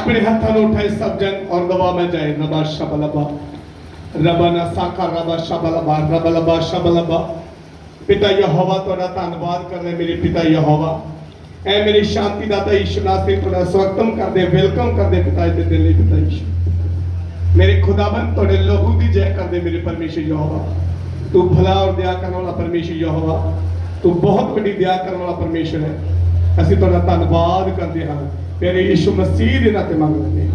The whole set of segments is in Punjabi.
ਆਪਣੇ ਹੱਥਾਂ ਨੂੰ ਉਠਾਏ ਸਭ ਜਨ ਔਰ ਦਵਾ ਮੈਂ ਜਾਏ। ਨਬਾ ਸ਼ਬਲਬਾ। ਰਬਨਾ ਸਾਕਾ ਰਬਾ ਸ਼ਬਲਬਾ, ਰਬਲਬਾ ਸ਼ਬਲਬਾ। ਪਿਤਾ ਯਹੋਵਾ, ਤੁਹਾਡਾ ਧੰਨਵਾਦ ਕਰਦੇ ਮੇਰੇ ਪਿਤਾ ਯਹੋਵਾ। ਐ ਮੇਰੇ ਸ਼ਾਂਤੀ ਦਾਤਾ ਈਸ਼ਵਰ ਨਾਸੇ ਤੁਹਾਡਾ ਸਵਾਗਤਮ ਕਰਦੇ, ਵੈਲਕਮ ਕਰਦੇ ਪਿਤਾ ਜੀ ਦੇ ਦਿਲ ਲਈ ਪਿਤਾ ਈਸ਼ਵਰ ਮੇਰੇ ਖੁਦਾਵੰਦ, ਤੁਹਾਡੇ ਲਹੂ ਦੀ ਜੈ ਕਰਦੇ ਮੇਰੇ ਪਰਮੇਸ਼ਰ ਯਹੋਵਾ। ਤੂੰ ਭਲਾ ਔਰ ਦਇਆ ਕਰਨ ਵਾਲਾ ਪਰਮੇਸ਼ਰ ਯਹੋਵਾ। ਤੂੰ ਬਹੁਤ ਵੱਡੀ ਦਇਆ ਕਰਨ ਵਾਲਾ ਪਰਮੇਸ਼ਰ ਹੈ। ਅਸੀਂ ਤੁਹਾਡਾ ਧੰਨਵਾਦ ਕਰਦੇ ਹਾਂ। ਤੇਰੇ ਯਿਸੂ ਮਸੀਹ ਦੇ ਨਾਂ ਤੇ ਮੰਗਦੇ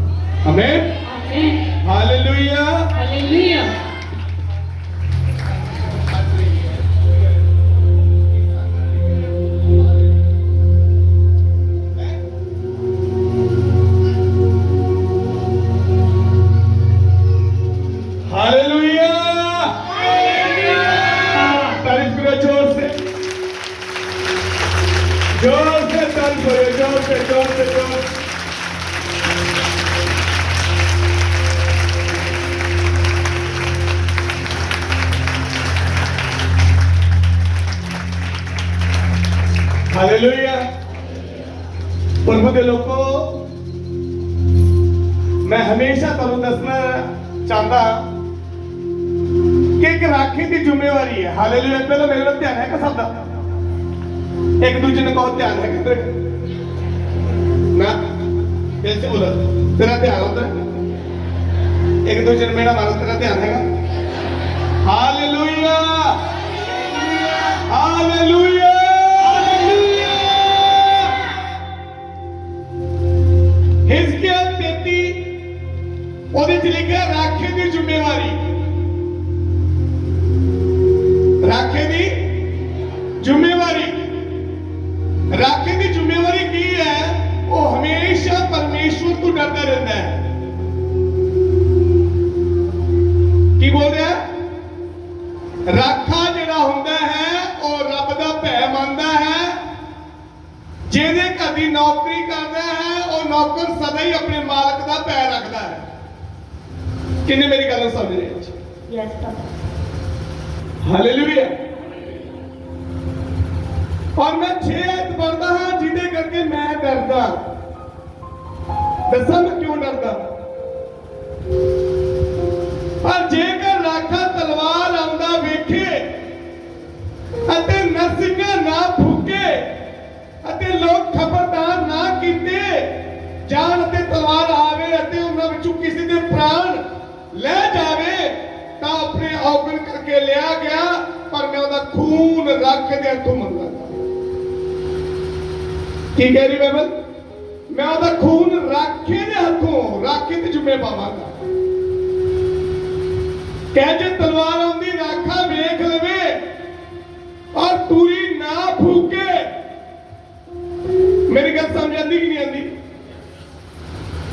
ਹਾਲੇਲੂਇਆ ਮੇਰੇ ਨਾਲ ਧਿਆਨ ਹੈ ਸਭ ਦਾ। ਇੱਕ ਦੂਜੇ ਨੂੰ ਕਹੋ ਧਿਆਨ ਹੈ ਕਿਤੇ ਨਾ, ਦਿਲ ਸੇ ਤੇਰਾ ਧਿਆਨ ਉਧਰ ਇੱਕ ਦੂਜੇ ਨੂੰ ਮੇਰਾ ਮਾਰੋ ਤੇਰਾ ਧਿਆਨ ਹੈਗਾ। ਹਾਲੇਲੂਇਆ! ਹਾਲੇਲੂਇਆ! ਹਿਜ਼ਕੀਆ 33 ਉਹਦੇ ਚ ਲਿਖਿਆ ਰਾਖੇ ਦੀ ਜ਼ਿੰਮੇਵਾਰੀ। ਰਾਖੇ ਦੀ ਜ਼ਿੰਮੇਵਾਰੀ। ਰਾਖੇ ਦੀ ਜ਼ਿੰਮੇਵਾਰੀ ਕੀ ਹੈ? ਉਹ ਹਮੇਸ਼ਾ ਪਰਮੇਸ਼ਵਰ ਤੋਂ ਡਰਦਾ ਰਹਿੰਦਾ ਹੈ। ਕੀ ਬੋਲ ਰਿਹਾ ਰਾਖਾ ਜਿਹੜਾ ਹੁੰਦਾ ਹੈ ਉਹ ਰੱਬ ਦਾ ਭੈ ਮੰਨਦਾ ਹੈ। ਜਿਹਦੇ ਘਰ ਦੀ ਨੌਕਰੀ ਕਰਦਾ ਹੈ ਉਹ ਨੌਕਰ ਸਦਾ ਹੀ ਆਪਣੇ ਮਾਲਕ ਦਾ ਭੈ ਰੱਖਦਾ ਹੈ। ਕਿੰਨੇ ਮੇਰੀ ਗੱਲ ਸਮਝ ਰਹੇ ਹੋ? Yes, Papa. ਹਾਲੇਲੂਇਆ। ਔਰ ਮੈਂ ਛੇ ਐਤ ਪੜਦਾ ਹਾਂ ਜਿਹਦੇ ਕਰਕੇ ਮੈਂ ਡਰਦਾ। ਦੱਸਾਂ ਮੈਂ ਕਿਉਂ ਡਰਦਾ? ਪਰ ਜੇਕਰ ਰਾਖਾ ਤਲਵਾਰ ਆਉਂਦਾ ਵੇਖੇ ਅਤੇ ਨਰਸਿੰਘਾ ਨਾ ਫੂਕੇ ਅਤੇ ਲੋਕ ਖਬਰਦਾਰ ਨਾ ਕੀਤੇ ਜਾਣ ਅਤੇ ਤਲਵਾਰ ਆਵੇ ਅਤੇ ਉਹਨਾਂ ਵਿੱਚੋਂ ਕਿਸੇ ਦੇ ਪ੍ਰਾਣ ਲੈ ਜਾਵੇ, ਤਾਂ ਆਪਣੇ ਔਗਣ ਕਰਕੇ ਲਿਆ ਗਿਆ, ਪਰ ਮੈਂ ਉਹਦਾ ਖੂਨ ਰੱਖ ਦੇ ਹੱਥੋਂ ਮੰਗਦਾ ਕੀ ਕਹਿ ਰਹੀ ਬਾਈਬਲ ਮੈਂ ਉਹਦਾ ਖੂਨ ਰਾਖੇ ਦੇ ਹੱਥੋਂ, ਰਾਖੇ ਤੇ ਜੁਮੇ ਪਾਵਾਂਗਾ ਕਹਿ, ਜੇ ਤਲਵਾਰ ਆਉਂਦੀ, ਰਾਖਾ ਵੇਖ ਲਵੇ, ਔਰ ਤੂਰੀ ਨਾ ਫੂਕੇ। ਮੇਰੀ ਗੱਲ ਸਮਝ ਆਂਦੀ ਕਿ ਨਹੀਂ ਆਂਦੀ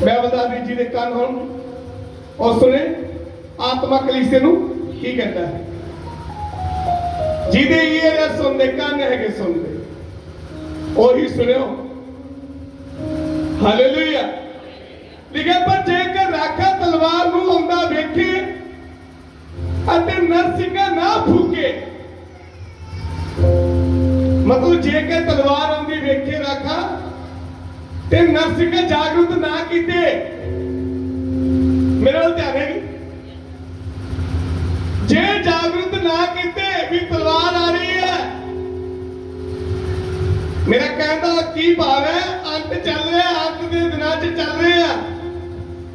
ਮੈਂ ਬਤਾ ਦੀ ਜੀ ਦੇ ਕੰਨ ਹੋਣ ਔਰ ਸੁਣੇ, ਆਤਮਾ ਕਲੀਸੇ ਨੂੰ ਕੀ ਕਹਿੰਦਾ? ਜਿਹਦੇ ਈਅਰ ਹੈ ਸੁਣਦੇ, ਕੰਨ ਹੈਗੇ ਸੁਣਦੇ। ਉਹੀ ਸੁਣਿਓ। ਹਾਲੇਲੂਇਆ ਲਿਖਿਆ, ਪਰ ਜੇਕਰ ਰਾਖਾ ਤਲਵਾਰ ਨੂੰ ਆਉਂਦਾ ਵੇਖੇ ਅਤੇ ਨਰਸਿੰਘਾ ਨਾ ਫੂਕੇ, ਮਤਲਬ ਜੇਕਰ ਤਲਵਾਰ ਆਉਂਦੀ ਵੇਖੇ ਰਾਖਾ ਤੇ ਨਰਸਿੰਘ ਜਾਗਰੂਕ ਨਾ ਕੀਤੇ, ਮੇਰੇ ਵੱਲ ਧਿਆਨ ਹੈ ਜੇ ਜਾਗਰੂਕ ਨਾ ਕੀਤੇ ਵੀ ਤਲਵਾਰ ਆ ਰਹੀ ਹੈ। ਮੇਰਾ ਕਹਿੰਦਾ ਕੀ ਭਾਵ ਹੈ? ਅੰਤ ਚੱਲ ਰਿਹਾ ਅੰਤ ਦੇ ਦਿਨਾਂ 'ਚ ਚੱਲ ਰਹੇ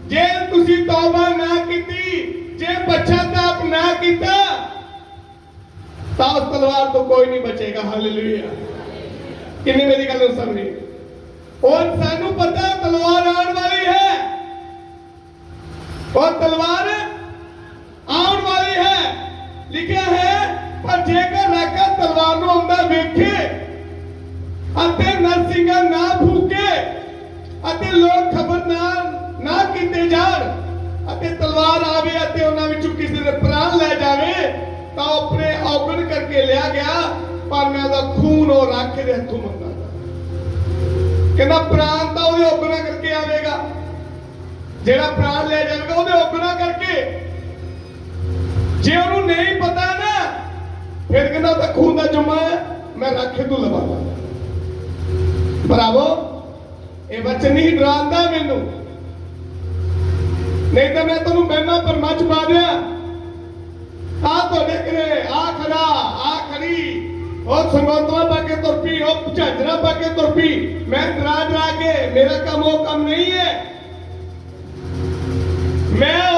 ਜੇ ਤੁਸੀਂ ਤੌਬਾ ਨਾ ਕੀਤੀ, ਜੇ ਪਛਤਾਪ ਨਾ ਕੀਤਾ, ਤਾਂ ਤਲਵਾਰ ਤੋਂ ਕੋਈ ਨਹੀਂ ਬਚੇਗਾ। ਹਾਲੇਲੂਇਆ ਕਿੰਨੀ ਮੇਰੀ ਗੱਲ ਨੂੰ ਸਮਝੀ? ਔਰ ਸਾਨੂੰ ਪਤਾ ਤਲਵਾਰ ਆਉਣ ਵਾਲੀ ਹੈ। ਔਰ ਤਲਵਾਰ ਜੇਕਰ ਰਾਕਾ ਤਲਵਾਰ ਨੂੰ ਆਉਂਦਾ ਵੇਖੇ ਅਤੇ ਨਰਸਿੰਘਾ ਨਾ ਫੂਕੇ ਅਤੇ ਲੋਕ ਖਬਰਦਾਰ ਨਾ ਕੀਤੇ ਜਾਣ ਅਤੇ ਤਲਵਾਰ ਆਵੇ ਅਤੇ ਉਹਨਾਂ ਵਿੱਚੋਂ ਕਿਸੇ ਦੇ ਪ੍ਰਾਣ ਲੈ ਜਾਵੇ, ਤਾਂ ਆਪਣੇ ਔਗਣ ਕਰਕੇ ਲਿਆ ਗਿਆ, ਪਰ ਮੈਂ ਉਹਦਾ ਖੂਨ ਉਹ ਰੱਖ ਦੇ ਹੱਥੋਂ ਮੰਗਦਾ ਕਹਿੰਦਾ ਪ੍ਰਾਣ ਤਾਂ ਉਹਦੇ ਔਗਣਾ ਕਰਕੇ ਆਵੇਗਾ। ਜਿਹੜਾ ਪ੍ਰਾਣ ਲੈ ਜਾਵੇਗਾ ਉਹਦੇ ਔਗਣਾ ਕਰਕੇ। ਜੇ ਉਹਨੂੰ ਨਹੀਂ ਪਤਾ ਫਿਰ ਕਹਿੰਦਾ ਤਾਂ ਖੂਨ ਦਾ ਜਮਾ ਹੈ, ਮੈਂ ਰੱਖੇ ਤੋਂ ਲਵਾਂਗਾ ਭਰਾਵੋ, ਇਹ ਵਚਨ ਨਹੀਂ ਡਰਾਉਂਦਾ ਮੈਨੂੰ। ਨਹੀਂ ਤਾਂ ਮੈਂ ਤੁਹਾਨੂੰ ਬਹਿਮਾ ਪਰ ਮੱਚ ਪਾ ਦਿਆਂ। ਆ ਤੁਹਾਡੇ ਘਰੇ, ਆ ਖੜਾ, ਆ ਖੜੀ। ਉਹ ਸੰਗੋਤਵਾ ਪਾ ਕੇ ਤੁਰ ਪਈ ਉਹ ਝਾਂਜਰਾ ਪਾ ਕੇ ਤੁਰ ਪਈ ਮੈਂ ਡਰਾ ਡਰਾ ਕੇ, ਮੇਰਾ ਕੰਮ ਉਹ ਕੰਮ ਨਹੀਂ ਹੈ। ਮੈਂ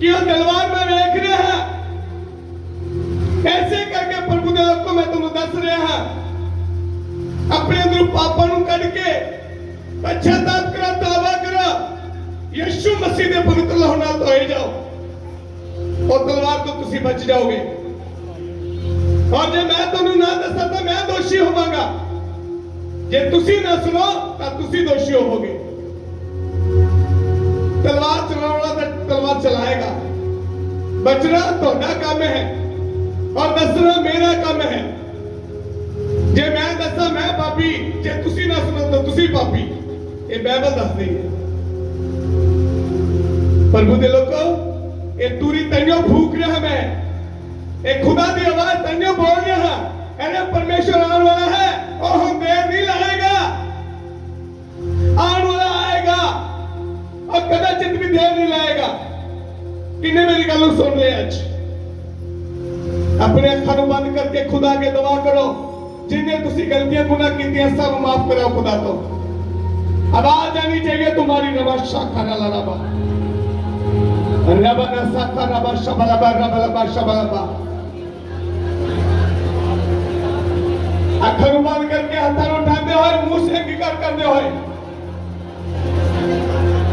ਕਿ ਉਹ ਤਲਵਾਰ ਮੈਂ ਵੇਖ ਰਿਹਾ ਐਸੇ ਕਰਕੇ ਪ੍ਰਭੂ ਦੇ ਹੁਕਮ ਮੈਂ ਤੁਹਾਨੂੰ ਦੱਸ ਰਿਹਾ ਹਾਂ। ਆਪਣੇ ਅੰਦਰੋਂ ਪਾਪਾਂ ਨੂੰ ਕੱਢ ਕੇ ਪਛਤਾਪ ਕਰੋ ਤੌਬਾ ਕਰੋ। ਯਿਸੂ ਮਸੀਹ ਦੇ ਪਵਿੱਤਰ ਲਹੂ ਨਾਲ ਧੋਏ ਜਾਓ। ਉਹ ਤਲਵਾਰ ਤੋਂ ਤੁਸੀਂ ਬਚ ਜਾਓਗੇ। ਔਰ ਜੇ ਮੈਂ ਤੁਹਾਨੂੰ ਨਾ ਦੱਸਾਂ ਤਾਂ ਮੈਂ ਦੋਸ਼ੀ ਹੋਵਾਂਗਾ। ਜੇ ਤੁਸੀਂ ਨਾ ਸੁਣੋ ਤਾਂ ਤੁਸੀਂ ਦੋਸ਼ੀ ਹੋਵੋਗੇ। ਤਲਵਾਰ ਚਲਾਉਣ ਵਾਲਾ ਤਾਂ ਤਲਵਾਰ ਚਲਾਏਗਾ। ਬਚਣਾ ਤੁਹਾਡਾ ਕੰਮ ਹੈ ਔਰ ਦੱਸਣਾ ਮੇਰਾ ਕੰਮ ਹੈ। ਜੇ ਮੈਂ ਦੱਸਾਂ, ਮੈਂ ਪਾਪੀ ਜੇ ਤੁਸੀਂ ਨਾ ਸੁਣੋ ਤਾਂ ਤੁਸੀਂ ਪਾਪੀ ਇਹ ਬਾਈਬਲ ਦੱਸਦੀ ਹੈ। ਪ੍ਰਭੂ ਦੇ ਲੋਕੋ, ਇਹ ਤੂਰੀ ਤੈਨੂੰ ਫੂਕ ਰਿਹਾ ਮੈਂ। ਇਹ ਖੁਦਾ ਦੀ ਆਵਾਜ਼ ਤੈਨੂੰ ਬੋਲ ਰਿਹਾ ਇਹਨੇ ਪਰਮੇਸ਼ਰ ਆਉਣ ਵਾਲਾ ਹੈ। ਔਰ ਹੁਣ ਦੇਰ ਨਹੀਂ ਲਾਏਗਾ। सुन ले आज अपने अखा बंद करके खुदा के दुआ करो जिन्हें तुम गलतियां गुना की सब माफ कराओ खुदा तो आवाज आनी चाहिए तुम्हारी रबा शाखा रला रबा रबा ना शाखा रबा शबा रबा रबा रबा शबा रबा अखर बंद करके हथान उठाते हुए मुंह से इंकार करते हुए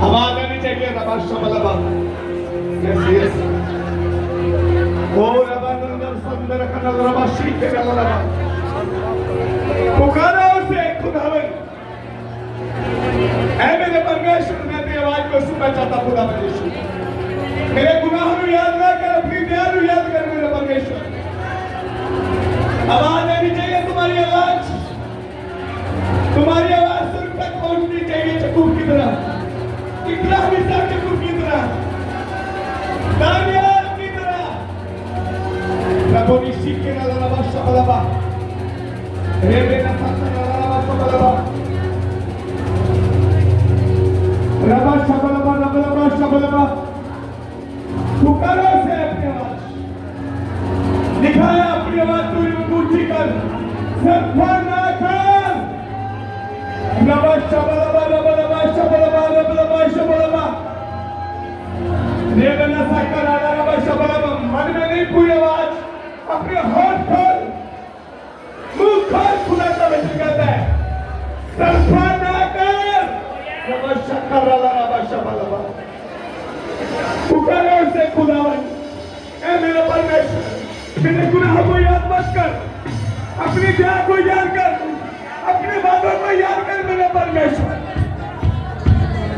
आवाज आनी चाहिए रबा शबा रबा yes yes O rabarlarından sonlara kanallara bak, şeytelere. शबलबा मन में नहीं पूरी आवाज अपने होठ खोल मुंह खोल खुदा का वचन कहता है सरफा ना कर रबा शकर आला रबा शबलबा पुकारो से खुदावन ऐ मेरे परमेश्वर मेरे गुनाह को याद मत कर اپنی جان کو یاد کر، اپنے بابوں کو یاد کر میرا پرمیشور۔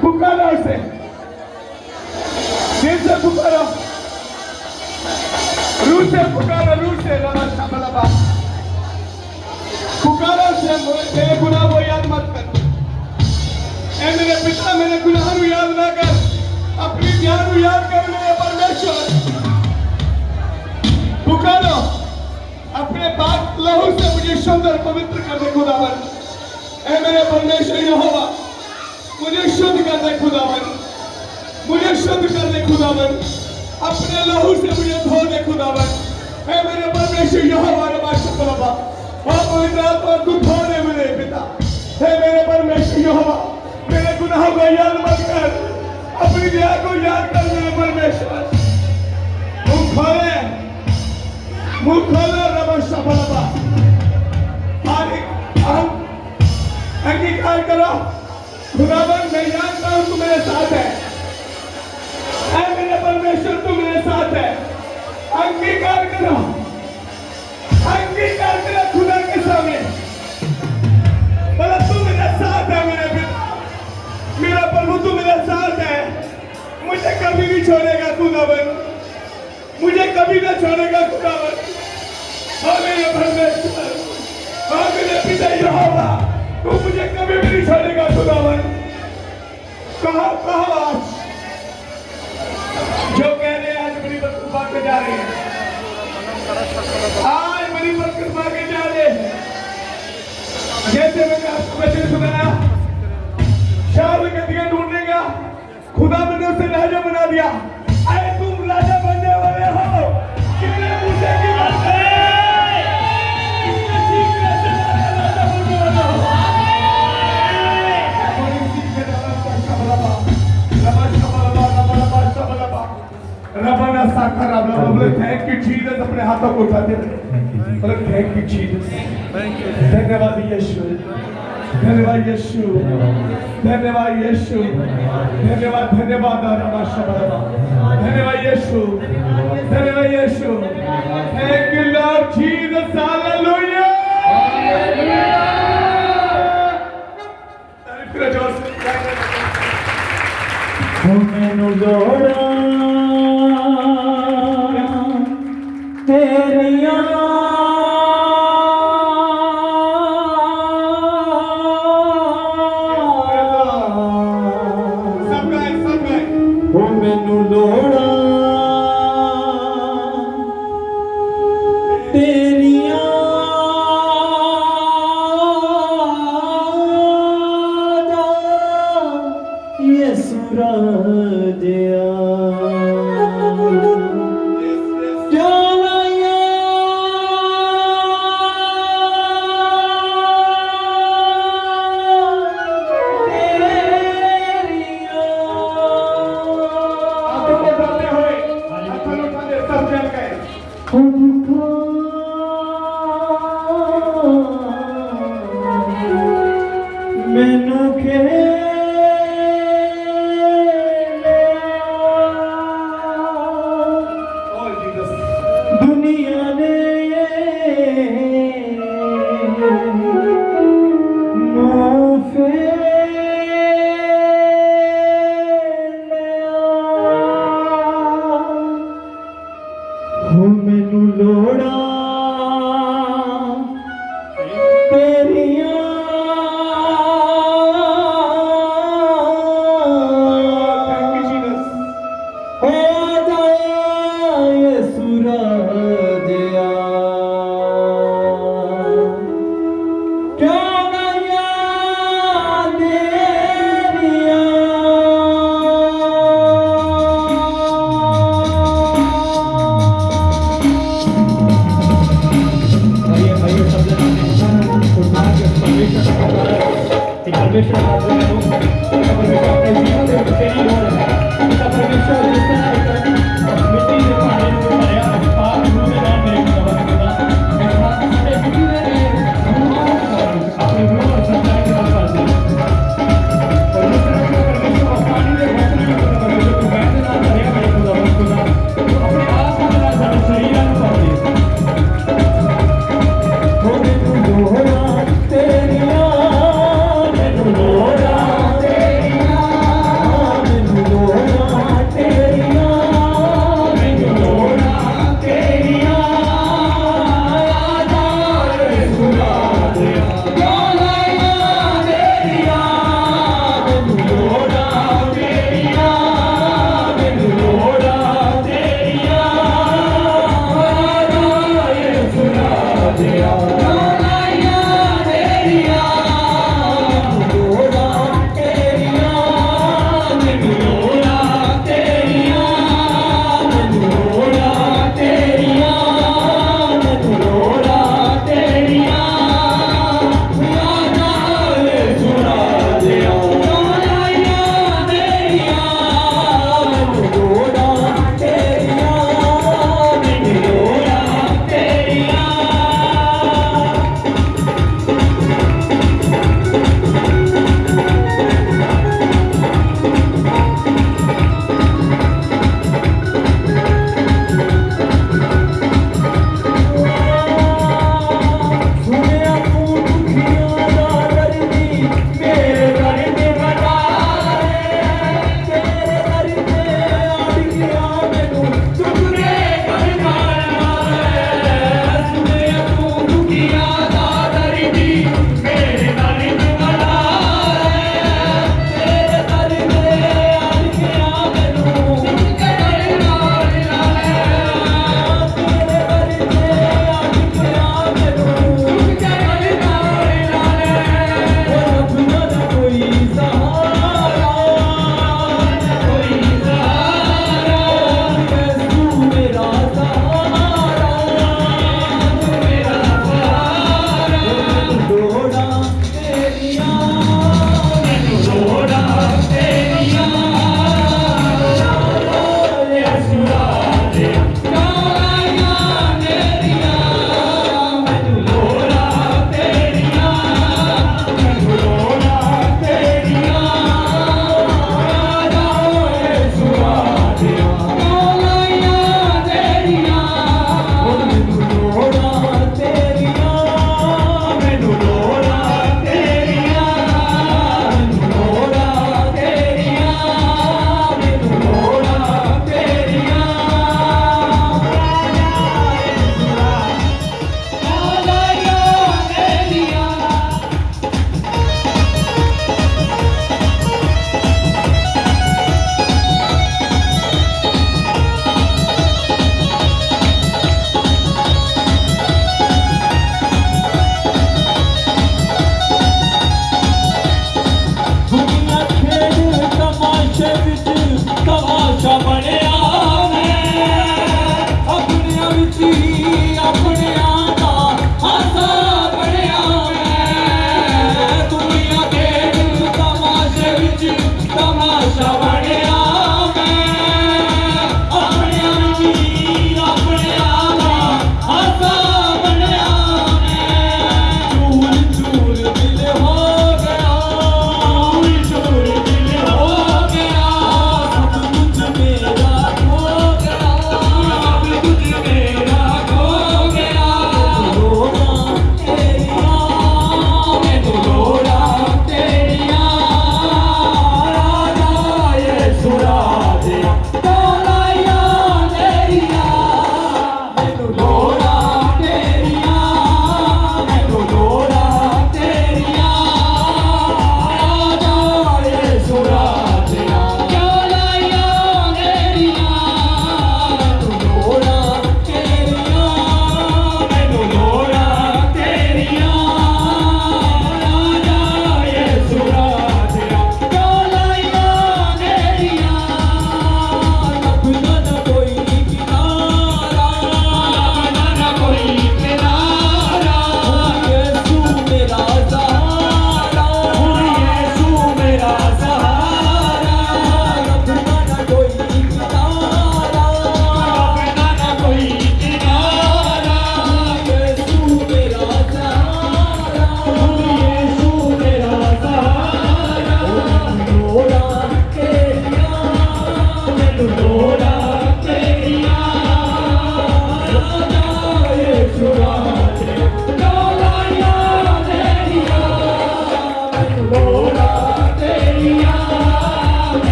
پکارا اسے۔ دل سے پکارا۔ روح سے پکارا، روح سے۔ پکارا سے میرے گناہ وہ یاد مت کر۔ اے میرے پتا، میرے گناہ رو یاد نہ کر۔ اپنی جان کو یاد کر میرے پرمیشور۔ پکارو अपने पाक लहू से मुझे शुद्ध और पवित्र कर दे खुदावन ऐ मेरे परमेश्वर यहोवा मुझे शुद्ध कर दे खुदावन मुझे शुद्ध कर दे खुदावन अपने लहू से मुझे धो दे खुदावन ऐ मेरे परमेश्वर यहोवा रबा शुक्रबा और पवित्र आत्मा तू धो दे मेरे पिता हे मेरे परमेश्वर यहोवा मेरे गुनाहों को याद मत कर अपनी दया को याद कर मेरे परमेश्वर मुंह खोले मुंह खोलो సఫలత آج میرے ساتھ ہے۔ اے میرے میرا پربھو، تو میرے ساتھ ہے۔ مجھے کبھی نہیں چھوڑے گا خداون مجھے کبھی نہ چھوڑے گا خداون آمین آمین پیتا تو مجھے کبھی بھی نہیں چھوڑے گا کہاں کہاں آج جو کہہ رہے ہیں آج برکت جا رہے ہیں آج برکت جا رہے ہیں جیسے میں نے آپ کو سنایا ڈھونڈنے کا خدا میں نے اسے لہجہ بنا دیا اے تم لہجہ بن रबा ना साखा रबा बोले थैंक यू जीसस अपने हाथों को उठाते हुए बोले थैंक यू जीसस धन्यवाद यीशु धन्यवाद यीशु धन्यवाद यीशु धन्यवाद धन्यवाद रबा शबलबा धन्यवाद यीशु धन्यवाद Yeshu thank you lord Jesus hallelujah तारीफ करो जोर से ਹੁਣ ਮੈਨੂੰ ਲੋੜਾਂ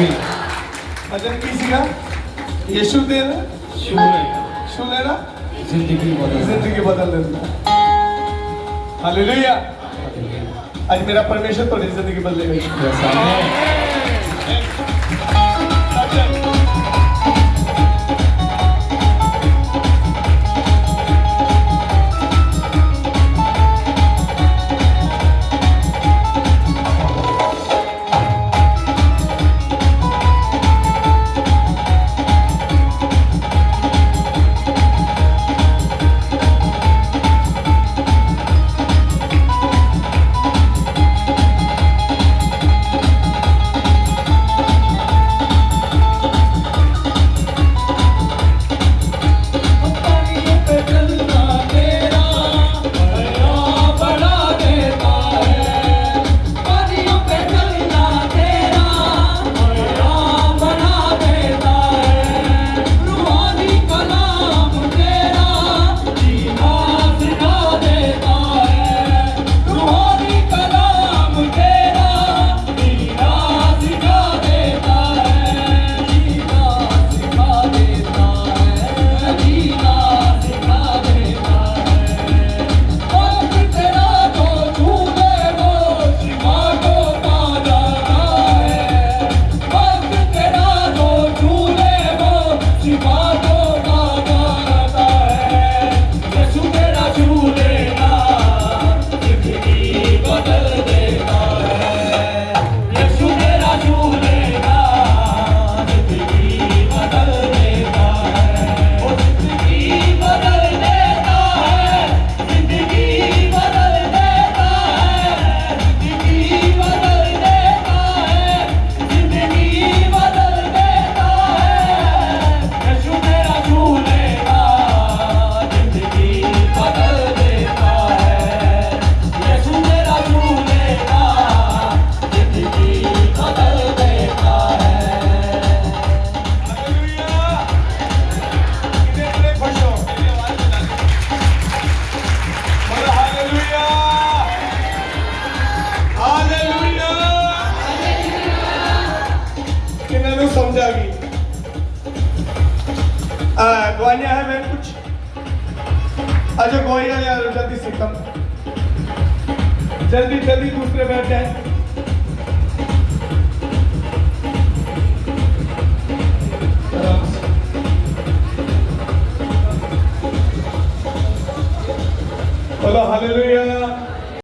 मिल अच्छा किसी का यीशु तेरा शू लेना जिंदगी बदल जिंदगी बदल लेना हालेलुया आज मेरा परमेश्वर तो जिंदगी बदलेगा